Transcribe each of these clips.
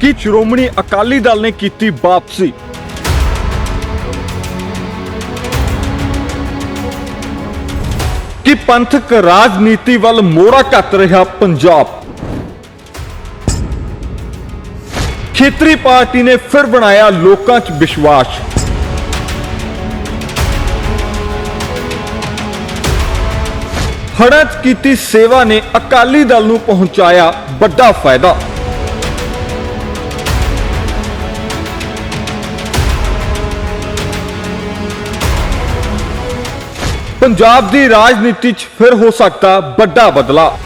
ਕਿ ਸ਼੍ਰੋਮਣੀ ਅਕਾਲੀ ਦਲ ਨੇ ਕੀਤੀ ਵਾਪਸੀ। ਕਿ ਪੰਥਕ ਰਾਜਨੀਤੀ ਵੱਲ ਮੋੜਾ ਘੱਟ ਰਿਹਾ ਪੰਜਾਬ। ਖੇਤਰੀ ਪਾਰਟੀ ਨੇ ਫਿਰ ਬਣਾਇਆ ਲੋਕਾਂ 'ਚ ਵਿਸ਼ਵਾਸ। ਹੜ੍ਹਾਂ ਕੀਤੀ ਸੇਵਾ ਨੇ ਅਕਾਲੀ ਦਲ ਨੂੰ ਪਹੁੰਚਾਇਆ ਵੱਡਾ ਫਾਇਦਾ। ਪੰਜਾਬ ਦੀ ਰਾਜਨੀਤੀ 'ਚ ਫਿਰ ਹੋ ਸਕਦਾ ਵੱਡਾ ਬਦਲਾਅ।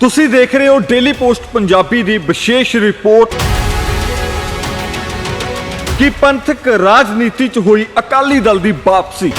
ਤੁਸੀਂ ਦੇਖ ਰਹੇ ਹੋ ਡੇਲੀ ਪੋਸਟ ਪੰਜਾਬੀ ਦੀ ਵਿਸ਼ੇਸ਼ ਰਿਪੋਰਟ। ਕਿ ਪੰਥਕ ਰਾਜਨੀਤੀ 'ਚ ਹੋਈ ਅਕਾਲੀ ਦਲ ਦੀ ਵਾਪਸੀ?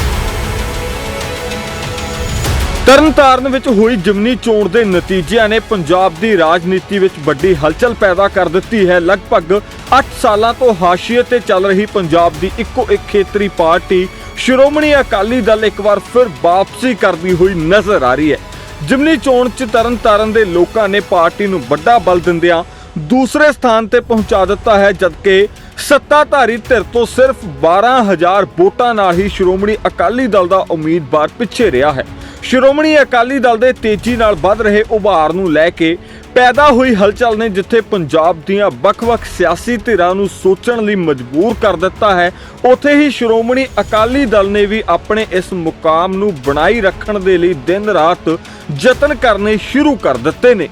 ਤਰਨਤਾਰਨ ਵਿੱਚ ਹੋਈ ਜਿਮਨੀ ਚੋਣ ਦੇ ਨਤੀਜਿਆਂ ਨੇ ਪੰਜਾਬ ਦੀ ਰਾਜਨੀਤੀ ਵਿੱਚ ਵੱਡੀ ਹਲਚਲ ਪੈਦਾ ਕਰ ਦਿੱਤੀ ਹੈ। ਲਗਭਗ 8 ਸਾਲਾਂ ਤੋਂ ਹਾਸ਼ੀਏ ਤੇ ਚੱਲ ਰਹੀ ਪੰਜਾਬ ਦੀ ਇੱਕੋ ਇੱਕ ਖੇਤਰੀ ਪਾਰਟੀ ਸ਼੍ਰੋਮਣੀ ਅਕਾਲੀ ਦਲ ਇੱਕ ਵਾਰ ਫਿਰ ਵਾਪਸੀ ਕਰਦੀ ਹੋਈ ਨਜ਼ਰ ਆ ਰਹੀ ਹੈ। ਜਿਮਨੀ ਚੋਣ 'ਚ ਤਰਨਤਾਰਨ ਦੇ ਲੋਕਾਂ ਨੇ ਪਾਰਟੀ ਨੂੰ ਵੱਡਾ ਬਲ ਦਿੰਦਿਆਂ ਦੂਸਰੇ ਸਥਾਨ ਤੇ ਪਹੁੰਚਾ ਦਿੱਤਾ ਹੈ, ਜਦਕਿ ਸੱਤਾਧਾਰੀ ਧਿਰ ਤੋਂ ਸਿਰਫ 12000 ਵੋਟਾਂ ਨਾਲ ਹੀ ਸ਼੍ਰੋਮਣੀ ਅਕਾਲੀ ਦਲ ਦਾ ਉਮੀਦਵਾਰ ਪਿੱਛੇ ਰਿਹਾ ਹੈ। ਸ਼੍ਰੋਮਣੀ ਅਕਾਲੀ ਦਲ ਦੇ ਤੇਜ਼ੀ ਨਾਲ ਵੱਧ ਰਹੇ ਉਭਾਰ ਨੂੰ ਲੈ ਕੇ ਪੈਦਾ ਹੋਈ ਹਲਚਲ ਨੇ ਜਿੱਥੇ ਪੰਜਾਬ ਦੀਆਂ ਵੱਖ-ਵੱਖ ਸਿਆਸੀ ਧਿਰਾਂ ਨੂੰ ਸੋਚਣ ਲਈ ਮਜਬੂਰ ਕਰ ਦਿੱਤਾ ਹੈ, ਉੱਥੇ ਹੀ ਸ਼੍ਰੋਮਣੀ ਅਕਾਲੀ ਦਲ ਨੇ ਵੀ ਆਪਣੇ ਇਸ ਮੁਕਾਮ ਨੂੰ ਬਣਾਈ ਰੱਖਣ ਦੇ ਲਈ ਦਿਨ ਰਾਤ ਯਤਨ ਕਰਨੇ ਸ਼ੁਰੂ ਕਰ ਦਿੱਤੇ ਨੇ।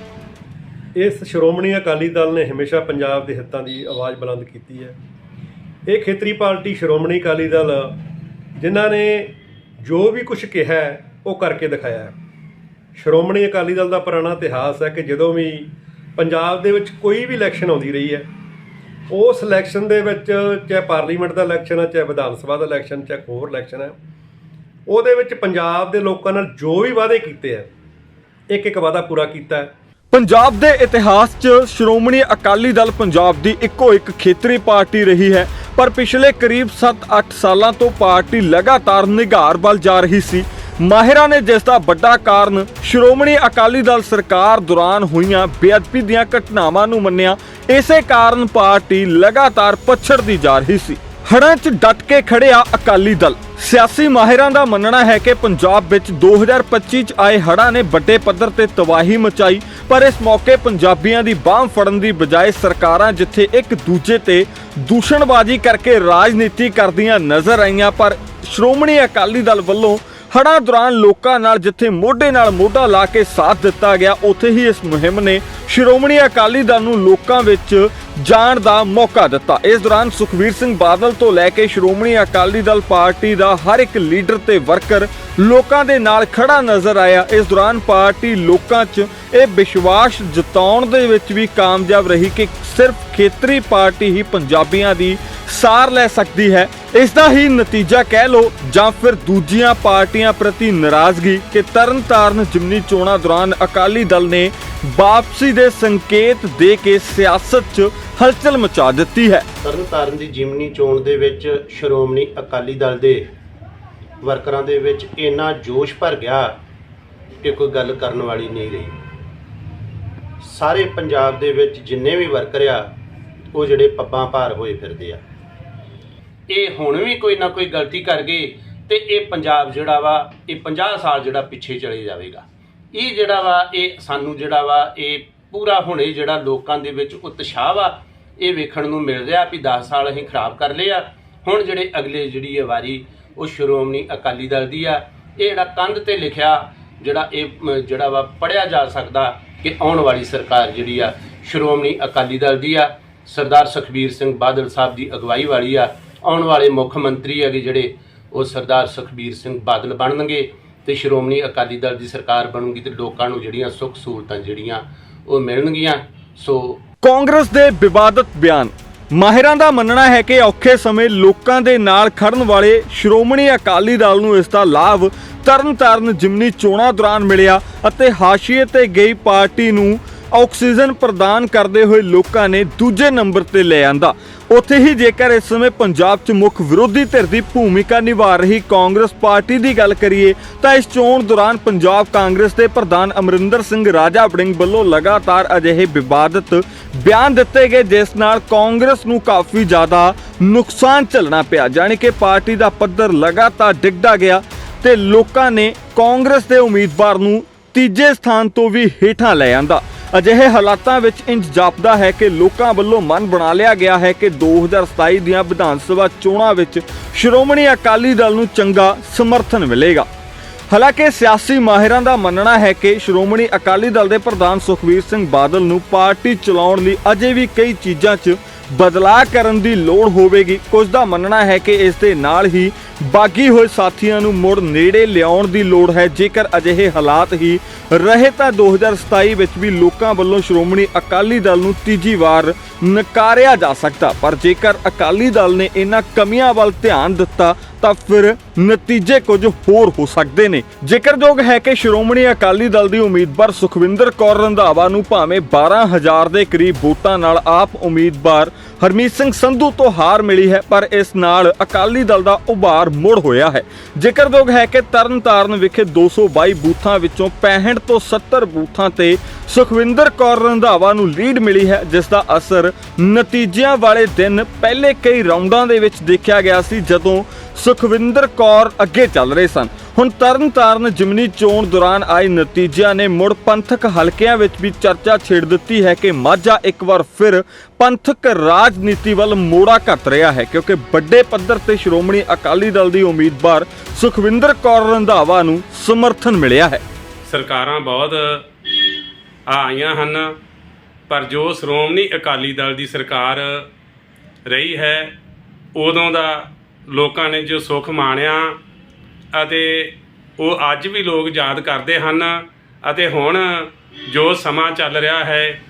ਇਸ ਸ਼੍ਰੋਮਣੀ ਅਕਾਲੀ ਦਲ ਨੇ ਹਮੇਸ਼ਾ ਪੰਜਾਬ ਦੇ ਹਿੱਤਾਂ ਦੀ ਆਵਾਜ਼ ਬੁਲੰਦ ਕੀਤੀ ਹੈ। ਇਹ ਖੇਤਰੀ ਪਾਰਟੀ ਸ਼੍ਰੋਮਣੀ ਅਕਾਲੀ ਦਲ, ਜਿਨ੍ਹਾਂ ਨੇ ਜੋ ਵੀ ਕੁਝ ਕਿਹਾ ਉਹ ਕਰਕੇ ਦਿਖਾਇਆ ਸ਼੍ਰੋਮਣੀ ਅਕਾਲੀ ਦਲ ਦਾ ਪੁਰਾਣਾ ਇਤਿਹਾਸ ਹੈ ਕਿ ਜਦੋਂ ਵੀ ਪੰਜਾਬ ਦੇ ਵਿੱਚ ਕੋਈ ਵੀ ਇਲੈਕਸ਼ਨ ਆਉਂਦੀ ਰਹੀ ਹੈ, ਉਸ ਇਲੈਕਸ਼ਨ ਦੇ ਵਿੱਚ ਚਾਹੇ ਪਾਰਲੀਮੈਂਟ ਦਾ ਇਲੈਕਸ਼ਨ ਹੈ, ਚਾਹੇ ਵਿਧਾਨ ਸਭਾ ਦਾ ਇਲੈਕਸ਼ਨ, ਚਾਹੇ ਹੋਰ ਇਲੈਕਸ਼ਨ ਹੈ, ਉਹਦੇ ਵਿੱਚ ਪੰਜਾਬ ਦੇ ਲੋਕਾਂ ਨਾਲ ਜੋ ਵੀ ਵਾਅਦੇ ਕੀਤੇ ਹੈ, ਇੱਕ ਇੱਕ ਵਾਅਦਾ ਪੂਰਾ ਕੀਤਾ ਹੈ। ਪੰਜਾਬ ਦੇ ਇਤਿਹਾਸ 'ਚ ਸ਼੍ਰੋਮਣੀ ਅਕਾਲੀ ਦਲ ਪੰਜਾਬ ਦੀ ਇੱਕੋ ਇੱਕ ਖੇਤਰੀ ਪਾਰਟੀ ਰਹੀ ਹੈ, ਪਰ ਪਿਛਲੇ ਕਰੀਬ 7-8 ਸਾਲਾਂ ਤੋਂ ਪਾਰਟੀ ਲਗਾਤਾਰ ਨਿਗਾਰ ਵੱਲ ਜਾ ਰਹੀ ਸੀ। ਮਾਹਿਰਾਂ ਨੇ ਜਿਸ ਦਾ ਵੱਡਾ ਕਾਰਨ ਸ਼੍ਰੋਮਣੀ ਅਕਾਲੀ ਦਲ ਸਰਕਾਰ ਦੌਰਾਨ ਹੋਈਆਂ ਬੇਅਦਬੀ ਦੀਆਂ ਘਟਨਾਵਾਂ ਨੂੰ ਮੰਨਿਆ, ਇਸੇ ਕਾਰਨ ਪਾਰਟੀ ਲਗਾਤਾਰ ਪਛੜਦੀ ਜਾ ਰਹੀ ਸੀ। ਹੜ੍ਹਾਂ 'ਚ ਡਟ ਕੇ ਖੜਿਆ ਅਕਾਲੀ ਦਲ। ਸਿਆਸੀ ਮਾਹਿਰਾਂ ਦਾ ਮੰਨਣਾ ਹੈ ਕਿ ਪੰਜਾਬ ਵਿੱਚ 2025 'ਚ ਆਏ ਹੜ੍ਹਾਂ ਨੇ ਵੱਡੇ ਪੱਧਰ ਤੇ ਤਬਾਹੀ ਮਚਾਈ, ਪਰ ਇਸ ਮੌਕੇ ਪੰਜਾਬੀਆਂ ਦੀ ਬਾਹ ਫੜਨ ਦੀ ਬਜਾਏ ਸਰਕਾਰਾਂ ਜਿੱਥੇ ਇੱਕ ਦੂਜੇ ਤੇ ਦੂਸ਼ਣਬਾਜ਼ੀ ਕਰਕੇ ਰਾਜਨੀਤੀ ਕਰਦੀਆਂ ਨਜ਼ਰ ਆਈਆਂ, ਪਰ ਸ਼੍ਰੋਮਣੀ ਅਕਾਲੀ ਦਲ ਵੱਲੋਂ ਹੜ੍ਹਾਂ ਦੌਰਾਨ ਲੋਕਾਂ ਨਾਲ ਜਿੱਥੇ ਮੋਢੇ ਨਾਲ ਮੋਢਾ ਲਾ ਕੇ ਸਾਥ ਦਿੱਤਾ ਗਿਆ, ਉੱਥੇ ਹੀ ਇਸ ਮੁਹਿੰਮ ਨੇ ਸ਼੍ਰੋਮਣੀ ਅਕਾਲੀ ਦਲ ਨੂੰ ਲੋਕਾਂ ਵਿੱਚ ਜਾਣ ਦਾ ਮੌਕਾ ਦਿੱਤਾ। ਇਸ ਦੌਰਾਨ ਸੁਖਵੀਰ ਸਿੰਘ ਬਾਦਲ ਤੋਂ ਲੈ ਕੇ ਸ਼੍ਰੋਮਣੀ ਅਕਾਲੀ ਦਲ ਪਾਰਟੀ ਦਾ ਹਰ ਇੱਕ ਲੀਡਰ ਤੇ ਵਰਕਰ ਲੋਕਾਂ ਦੇ ਨਾਲ ਖੜਾ ਨਜ਼ਰ ਆਇਆ। ਇਸ ਦੌਰਾਨ ਪਾਰਟੀ ਲੋਕਾਂ 'ਚ ਇਹ ਵਿਸ਼ਵਾਸ ਜਤਾਉਣ ਦੇ ਵਿੱਚ ਵੀ ਕਾਮਯਾਬ ਰਹੀ ਕਿ ਸਿਰਫ ਖੇਤਰੀ ਪਾਰਟੀ ਹੀ ਪੰਜਾਬੀਆਂ ਦੀ ਸਾਰ ਲੈ ਸਕਦੀ ਹੈ। ਇਸ ਦਾ ਹੀ ਨਤੀਜਾ ਕਹਿ ਲਓ ਜਾਂ ਫਿਰ ਦੂਜੀਆਂ ਪਾਰਟੀਆਂ ਪ੍ਰਤੀ ਨਾਰਾਜ਼ਗੀ ਕਿ ਤਰਨਤਾਰਨ ਜਿਮਨੀ ਚੋਣਾਂ ਦੌਰਾਨ ਅਕਾਲੀ ਦਲ ਨੇ ਵਾਪਸੀ ਦੇ ਸੰਕੇਤ ਦੇ ਕੇ ਸਿਆਸਤ 'ਚ ਹਲਚਲ ਮਚਾ ਦਿੱਤੀ ਹੈ। ਤਰਨਤਾਰਨ ਦੀ ਜਿਮਨੀ ਚੋਣ ਦੇ ਵਿੱਚ ਸ਼੍ਰੋਮਣੀ ਅਕਾਲੀ ਦਲ ਦੇ ਵਰਕਰਾਂ ਦੇ ਵਿੱਚ ਇੰਨਾ ਜੋਸ਼ ਭਰ ਗਿਆ ਕਿ ਕੋਈ ਗੱਲ ਕਰਨ ਵਾਲੀ ਨਹੀਂ ਰਹੀ। ਸਾਰੇ ਪੰਜਾਬ ਦੇ ਵਿੱਚ ਜਿੰਨੇ ਵੀ ਵਰਕਰ ਆ, ਉਹ ਜਿਹੜੇ ਪੱਬਾਂ ਭਾਰ ਹੋਏ ਫਿਰਦੇ ਆ। ਇਹ ਹੁਣ ਵੀ ਕੋਈ ਨਾ ਕੋਈ ਗਲਤੀ ਕਰ ਗਏ ਤੇ ਇਹ ਪੰਜਾਬ ਜਿਹੜਾ ਵਾ, ਇਹ 50 ਸਾਲ ਜਿਹੜਾ ਪਿੱਛੇ ਚਲੇ ਜਾਵੇਗਾ। ਇਹ ਜਿਹੜਾ ਵਾ, ਇਹ ਸਾਨੂੰ ਜਿਹੜਾ ਵਾ, ਇਹ ਪੂਰਾ ਹੁਣੇ ਜਿਹੜਾ ਲੋਕਾਂ ਦੇ ਵਿੱਚ ਉਤਸ਼ਾਹ ਵਾ, ਇਹ ਵੇਖਣ ਨੂੰ ਮਿਲ ਰਿਹਾ ਵੀ 10 ਸਾਲ ਅਸੀਂ ਖਰਾਬ ਕਰ ਲਏ ਆ। ਹੁਣ ਜਿਹੜੇ ਅਗਲੇ ਜਿਹੜੀ ਇਹ ਵਾਰੀ, ਉਹ ਸ਼੍ਰੋਮਣੀ ਅਕਾਲੀ ਦਲ ਦੀ ਆ, ਇਹ ਜਿਹੜਾ ਕੰਧ ਤੇ ਲਿਖਿਆ ਜਿਹੜਾ ਇਹ ਜਿਹੜਾ ਵਾ ਪੜਿਆ ਜਾ ਸਕਦਾ ਕਿ ਆਉਣ ਵਾਲੀ ਸਰਕਾਰ ਜਿਹੜੀ ਆ, ਸ਼੍ਰੋਮਣੀ ਅਕਾਲੀ ਦਲ ਦੀ ਆ, ਸਰਦਾਰ ਸੁਖਬੀਰ ਸਿੰਘ ਬਾਦਲ ਸਾਹਿਬ ਦੀ ਅਗਵਾਈ ਵਾਲੀ ਆ ਆਉਣ ਵਾਲੇ ਮੁੱਖ ਮੰਤਰੀ ਹੈਗੇ ਜਿਹੜੇ, ਉਹ ਸਰਦਾਰ ਸੁਖਬੀਰ ਸਿੰਘ ਬਾਦਲ ਬਣਨਗੇ ਤੇ ਸ਼੍ਰੋਮਣੀ ਅਕਾਲੀ ਦਲ ਦੀ ਸਰਕਾਰ ਬਣੂਗੀ ਤੇ ਲੋਕਾਂ ਨੂੰ ਜਿਹੜੀਆਂ ਸੁੱਖ ਸਹੂਲਤਾਂ ਜਿਹੜੀਆਂ, ਉਹ ਮਿਲਣਗੀਆਂ। ਸੋ ਕਾਂਗਰਸ ਦੇ ਵਿਵਾਦਤ ਬਿਆਨ। ਮਾਹਿਰਾਂ ਦਾ ਮੰਨਣਾ ਹੈ ਕਿ ਔਖੇ ਸਮੇਂ ਲੋਕਾਂ ਦੇ ਨਾਲ ਖੜਨ ਵਾਲੇ ਸ਼੍ਰੋਮਣੀ ਅਕਾਲੀ ਦਲ ਨੂੰ ਇਸ ਦਾ ਲਾਭ ਤਰਨਤਾਰਨ ਜਿਮਨੀ ਚੋਣਾਂ ਦੌਰਾਨ ਮਿਲਿਆ ਅਤੇ ਹਾਸ਼ੀਏ ਤੇ ਗਈ ਪਾਰਟੀ ਨੂੰ ਆਕਸੀਜਨ ਪ੍ਰਦਾਨ ਕਰਦੇ ਹੋਏ ਲੋਕਾਂ ਨੇ ਦੂਜੇ ਨੰਬਰ ਤੇ ਲੈ ਆਂਦਾ। ਉੱਥੇ ਹੀ ਜੇਕਰ ਇਸ ਸਮੇਂ ਪੰਜਾਬ 'ਚ ਮੁੱਖ ਵਿਰੋਧੀ ਧਿਰ ਦੀ ਭੂਮਿਕਾ ਨਿਭਾ ਰਹੀ ਕਾਂਗਰਸ ਪਾਰਟੀ ਦੀ ਗੱਲ ਕਰੀਏ, ਤਾਂ ਇਸ ਚੋਣ ਦੌਰਾਨ ਪੰਜਾਬ ਕਾਂਗਰਸ ਦੇ ਪ੍ਰਧਾਨ ਅਮਰਿੰਦਰ ਸਿੰਘ ਰਾਜਾ ਵੜਿੰਗ ਵੱਲੋਂ ਲਗਾਤਾਰ ਅਜਿਹੇ ਵਿਵਾਦਤ ਬਿਆਨ ਦਿੱਤੇ ਗਏ, ਜਿਸ ਨਾਲ ਕਾਂਗਰਸ ਨੂੰ ਕਾਫੀ ਜ਼ਿਆਦਾ ਨੁਕਸਾਨ ਝੱਲਣਾ ਪਿਆ। ਜਾਣੀ ਕਿ ਪਾਰਟੀ ਦਾ ਪੱਧਰ ਲਗਾਤਾਰ ਡਿੱਗਦਾ ਗਿਆ ਤੇ ਲੋਕਾਂ ਨੇ ਕਾਂਗਰਸ ਦੇ ਉਮੀਦਵਾਰ ਨੂੰ ਤੀਜੇ ਸਥਾਨ ਤੋਂ ਵੀ ਹੇਠਾਂ ਲੈ ਆਂਦਾ। ਅਜਿਹੇ ਹਾਲਾਤਾਂ ਵਿੱਚ ਇੰਜ ਜਾਪਦਾ ਹੈ ਕਿ ਲੋਕਾਂ ਵੱਲੋਂ ਮਨ ਬਣਾ ਲਿਆ ਗਿਆ ਹੈ ਕਿ 2027 ਦੀਆਂ ਵਿਧਾਨ ਸਭਾ ਚੋਣਾਂ ਵਿੱਚ ਸ਼੍ਰੋਮਣੀ ਅਕਾਲੀ ਦਲ ਨੂੰ ਚੰਗਾ ਸਮਰਥਨ ਮਿਲੇਗਾ। ਹਾਲਾਂਕਿ ਸਿਆਸੀ ਮਾਹਿਰਾਂ ਦਾ ਮੰਨਣਾ ਹੈ ਕਿ ਸ਼੍ਰੋਮਣੀ ਅਕਾਲੀ ਦਲ ਦੇ ਪ੍ਰਧਾਨ ਸੁਖਬੀਰ ਸਿੰਘ ਬਾਦਲ ਨੂੰ ਪਾਰਟੀ ਚਲਾਉਣ ਲਈ ਅਜੇ ਵੀ ਕਈ ਚੀਜ਼ਾਂ 'ਚ ਬਦਲਾਅ ਕਰਨ ਦੀ ਲੋੜ ਹੋਵੇਗੀ। ਕੁਝ ਦਾ ਮੰਨਣਾ ਹੈ ਕਿ ਇਸ ਦੇ ਨਾਲ ਹੀ ਬਾਗੀ ਹੋਏ ਸਾਥੀਆਂ ਨੂੰ ਮੁੜ ਨੇੜੇ ਲਿਆਉਣ ਦੀ ਲੋੜ ਹੈ। ਜੇਕਰ ਅਜਿਹੇ ਹਾਲਾਤ ਹੀ ਰਹੇ ਤਾਂ 2027 ਵਿੱਚ ਵੀ ਲੋਕਾਂ ਵੱਲੋਂ ਸ਼੍ਰੋਮਣੀ ਅਕਾਲੀ ਦਲ ਨੂੰ ਤੀਜੀ ਵਾਰ ਨਕਾਰਿਆ ਜਾ ਸਕਦਾ। ਪਰ ਜੇਕਰ ਅਕਾਲੀ ਦਲ ਨੇ ਇਹਨਾਂ ਕਮੀਆਂ ਵੱਲ ਧਿਆਨ ਦਿੱਤਾ ਤਾਂ ਫਿਰ ਨਤੀਜੇ ਕੁਝ ਹੋਰ ਹੋ ਸਕਦੇ ਨੇ। ਜ਼ਿਕਰਯੋਗ ਹੈ ਕਿ ਸ਼੍ਰੋਮਣੀ ਅਕਾਲੀ ਦਲ ਦੀ ਉਮੀਦਵਾਰ ਸੁਖਵਿੰਦਰ ਕੌਰ ਰੰਧਾਵਾ ਨੂੰ ਭਾਵੇਂ 12000 ਦੇ ਕਰੀਬ ਵੋਟਾਂ ਨਾਲ ਆਪ ਉਮੀਦਵਾਰ ਹਰਮੀਤ ਸਿੰਘ ਸੰਧੂ ਤੋਂ ਹਾਰ ਮਿਲੀ ਹੈ, ਪਰ ਇਸ ਨਾਲ ਅਕਾਲੀ ਦਲ ਦਾ ਉਭਾਰ ਮੁੜ ਹੋਇਆ ਹੈ। ਜ਼ਿਕਰਯੋਗ ਹੈ ਕਿ ਤਰਨਤਾਰਨ ਵਿਖੇ 222 ਬੂਥਾਂ ਵਿੱਚੋਂ 65 ਤੋਂ 70 ਬੂਥਾਂ ਤੇ ਸੁਖਵਿੰਦਰ ਕੌਰ ਰੰਧਾਵਾ ਨੂੰ ਲੀਡ ਮਿਲੀ ਹੈ, ਜਿਸ ਦਾ ਅਸਰ ਨਤੀਜਿਆਂ ਵਾਲੇ ਦਿਨ ਪਹਿਲੇ ਕਈ ਰਾਉਂਡਾਂ ਦੇ ਵਿੱਚ ਦੇਖਿਆ ਗਿਆ ਸੀ, ਜਦੋਂ ਸੁਖਵਿੰਦਰ ਕੌਰ ਅੱਗੇ ਚੱਲ ਰਹੇ ਸਨ। ਹੁਣ ਤਰਨਤਾਰਨ ਜਿਮਨੀ ਚੋਣ ਦੌਰਾਨ ਆਏ ਨਤੀਜਿਆਂ ਨੇ ਮੁੜ ਪੰਥਕ ਹਲਕਿਆਂ ਵਿੱਚ ਵੀ ਚਰਚਾ ਛੇੜ ਦਿੱਤੀ ਹੈ ਕਿ ਮਾਝਾ ਇੱਕ ਵਾਰ ਫਿਰ ਪੰਥਕ ਰਾਜਨੀਤੀ ਵੱਲ ਮੋੜਾ ਘੱਟ ਰਿਹਾ ਹੈ, ਕਿਉਂਕਿ ਵੱਡੇ ਪੱਧਰ ਤੇ ਸ਼੍ਰੋਮਣੀ ਅਕਾਲੀ ਦਲ ਦੀ ਉਮੀਦਵਾਰ ਸੁਖਵਿੰਦਰ ਕੌਰ ਰੰਧਾਵਾ ਨੂੰ ਸਮਰਥਨ ਮਿਲਿਆ ਹੈ। ਸਰਕਾਰਾਂ ਬਹੁਤ ਆਈਆਂ ਹਨ, ਪਰ ਜੋ ਸ਼੍ਰੋਮਣੀ ਅਕਾਲੀ ਦਲ ਦੀ ਸਰਕਾਰ ਰਹੀ ਹੈ, ਉਦੋਂ ਦਾ ਲੋਕਾਂ ਨੇ ਜੋ ਸੁੱਖ ਮਾਣਿਆ ਅਤੇ ਉਹ ਅੱਜ ਵੀ ਲੋਕ ਯਾਦ ਕਰਦੇ ਹਨ ਅਤੇ ਹੁਣ ਜੋ ਸਮਾਂ ਚੱਲ ਰਿਹਾ ਹੈ,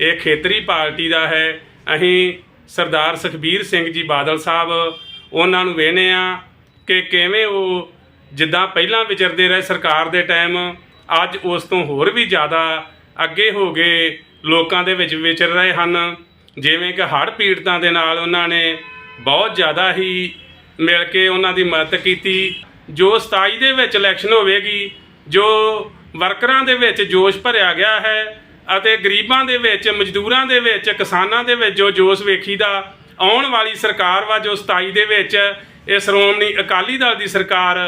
ਇਹ ਖੇਤਰੀ ਪਾਰਟੀ ਦਾ ਹੈ। ਅਸੀਂ ਸਰਦਾਰ ਸੁਖਬੀਰ ਸਿੰਘ ਜੀ ਬਾਦਲ ਸਾਹਿਬ ਉਹਨਾਂ ਨੂੰ ਵੇਖਦੇ ਆ ਕਿ ਕਿਵੇਂ ਉਹ ਜਿੱਦਾਂ ਪਹਿਲਾਂ ਵਿਚਰਦੇ ਰਹੇ ਸਰਕਾਰ ਦੇ ਟਾਈਮ, ਅੱਜ ਉਸ ਤੋਂ ਹੋਰ ਵੀ ਜ਼ਿਆਦਾ ਅੱਗੇ ਹੋ ਗਏ ਲੋਕਾਂ ਦੇ ਵਿੱਚ ਵਿਚਰ ਰਹੇ ਹਨ। ਜਿਵੇਂ ਕਿ ਹੜ੍ਹ ਪੀੜਤਾਂ ਦੇ ਨਾਲ ਉਹਨਾਂ ਨੇ ਬਹੁਤ ਜ਼ਿਆਦਾ ਹੀ ਮਿਲ ਕੇ ਉਹਨਾਂ ਦੀ ਮਦਦ ਕੀਤੀ, ਜੋ 27 ਦੇ ਵਿੱਚ ਇਲੈਕਸ਼ਨ ਹੋਵੇਗੀ, ਜੋ ਵਰਕਰਾਂ ਦੇ ਵਿੱਚ ਜੋਸ਼ ਭਰਿਆ ਗਿਆ ਹੈ ਅਤੇ ਗਰੀਬਾਂ ਦੇ ਵਿੱਚ, ਮਜ਼ਦੂਰਾਂ ਦੇ ਵਿੱਚ, ਕਿਸਾਨਾਂ ਦੇ ਵਿੱਚ ਜੋ ਜੋਸ਼ ਵੇਖੀਦਾ, ਆਉਣ ਵਾਲੀ ਸਰਕਾਰ ਵਾ ਜੋ 27 ਦੇ ਵਿੱਚ ਇਹ ਸ਼੍ਰੋਮਣੀ ਅਕਾਲੀ ਦਲ ਦੀ ਸਰਕਾਰ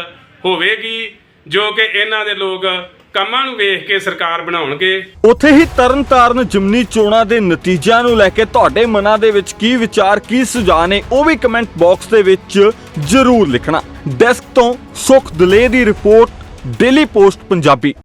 ਹੋਵੇਗੀ, ਜੋ ਕਿ ਇਹਨਾਂ ਦੇ ਲੋਕ ਕੰਮਾਂ ਨੂੰ ਵੇਖ ਕੇ ਸਰਕਾਰ ਬਣਾਉਣਗੇ। ਉੱਥੇ ਹੀ ਤਰਨਤਾਰਨ ਜਿਮਨੀ ਚੋਣਾਂ ਦੇ ਨਤੀਜਿਆਂ ਨੂੰ ਲੈ ਕੇ ਤੁਹਾਡੇ ਮਨਾਂ ਦੇ ਵਿੱਚ ਕੀ ਵਿਚਾਰ, ਕੀ ਸੁਝਾਅ ਨੇ, ਉਹ ਵੀ ਕਮੈਂਟ ਬਾਕਸ ਦੇ ਵਿੱਚ ਜ਼ਰੂਰ ਲਿਖਣਾ। ਡੈਸਕ ਤੋਂ ਸੁਖ ਦਲੇ ਦੀ ਰਿਪੋਰਟ, ਡੇਲੀ ਪੋਸਟ ਪੰਜਾਬੀ।